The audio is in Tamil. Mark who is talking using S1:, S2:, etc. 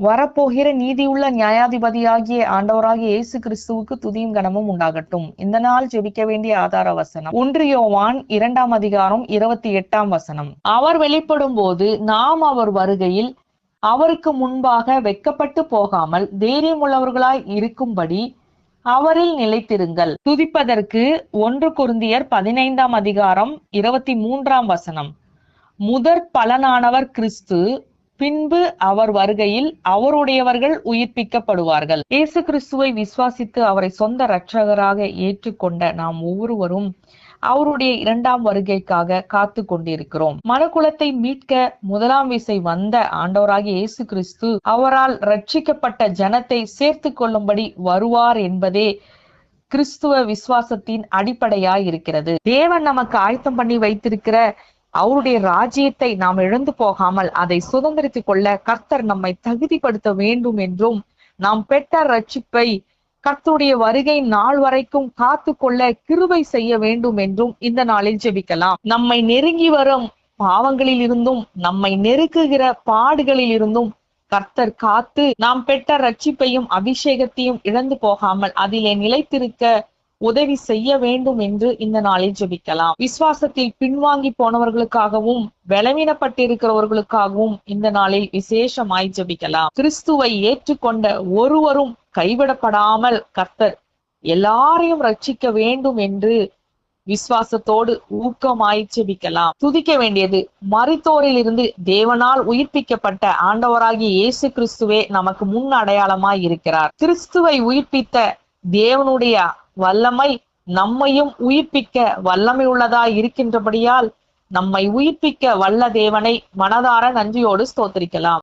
S1: வரப்போகிற நீதியுள்ள நியாயாதிபதியாகிய ஆண்டவராகிய இயேசு கிறிஸ்துவுக்கு துதியும் கனமும் உண்டாகட்டும். இந்த நாள் ஜெபிக்க வேண்டிய ஆதார வசனம். ஒன்று யோவான் இரண்டாம் அதிகாரம் இருபத்தி எட்டாம் வசனம். அவர் வெளிப்படும் போது நாம் அவர் வருகையில் அவருக்கு முன்பாக வெட்கப்பட்டு போகாமல் தைரியமுள்ளவர்களாய் இருக்கும்படி அவரில் நிலைத்திருங்கள். துதிப்பதற்கு ஒன்று குருந்தியர் பதினைந்தாம் அதிகாரம் இருபத்தி மூன்றாம் வசனம். முதற் பலனானவர் கிறிஸ்து பின்பு அவர் வருகையில் அவருடையவர்கள் உயிர்ப்பிக்கப்படுவார்கள். இயேசு கிறிஸ்துவை விசுவாசித்து அவரை சொந்த இரட்சகராக ஏற்றுக்கொண்ட நாம் ஒவ்வொருவரும் அவருடைய இரண்டாம் வருகைக்காக காத்து கொண்டிருக்கிறோம். மனக்குலத்தை மீட்க முதலாம் விசை வந்த ஆண்டவராகிய இயேசு கிறிஸ்து அவரால் ரட்சிக்கப்பட்ட ஜனத்தை சேர்த்து கொள்ளும்படி வருவார் என்பதே கிறிஸ்துவ விசுவாசத்தின் அடிப்படையாய் இருக்கிறது தேவன் நமக்கு ஆயத்தம் பண்ணி வைத்திருக்கிற அவருடைய ராஜ்யத்தை நாம் இழந்து போகாமல் அதை சுதந்திரித்துக் கொள்ள கர்த்தர் நம்மை தகுதிப்படுத்த வேண்டும் என்றும் நாம் பெற்ற ரட்சிப்பை கர்த்தருடைய வருகை நாள் வரைக்கும் காத்து கொள்ள கிருபை செய்ய வேண்டும் என்றும் இந்த நாளில் ஜெபிக்கலாம். நம்மை நெருங்கி வரும் பாவங்களில் இருந்தும் நம்மை நெருக்குகிற பாடுகளில் இருந்தும் கர்த்தர் காத்து நாம் பெற்ற ரட்சிப்பையும் அபிஷேகத்தையும் இழந்து போகாமல் அதிலே நிலைத்திருக்க உதவி செய்ய வேண்டும் என்று இந்த நாளில் ஜெபிக்கலாம். விசுவாசத்தில் பின்வாங்கி போனவர்களுக்காகவும் பலவீனப்பட்டிருக்கிறவர்களுக்காகவும் இந்த நாளில் விசேஷமாய் ஜெபிக்கலாம். கிறிஸ்துவை ஏற்றுக்கொண்ட ஒருவரும் கைவிடப்படாமல் கர்த்தர் எல்லாரையும் ரட்சிக்க வேண்டும் என்று விசுவாசத்தோடு ஊக்கமாய் ஜெபிக்கலாம். துதிக்க வேண்டியது மறித்தோரில் இருந்து தேவனால் உயிர்ப்பிக்கப்பட்ட ஆண்டவராகிய இயேசு கிறிஸ்துவே நமக்கு முன் அடையாளமாய் இருக்கிறார். கிறிஸ்துவை உயிர்ப்பித்த தேவனுடைய வல்லமை நம்மையும் உயிர்ப்பிக்க வல்லமை உள்ளதாய் இருக்கின்றபடியால் நம்மை உயிர்ப்பிக்க வல்ல தேவனை மனதார நன்றியோடு ஸ்தோத்திரிக்கலாம்.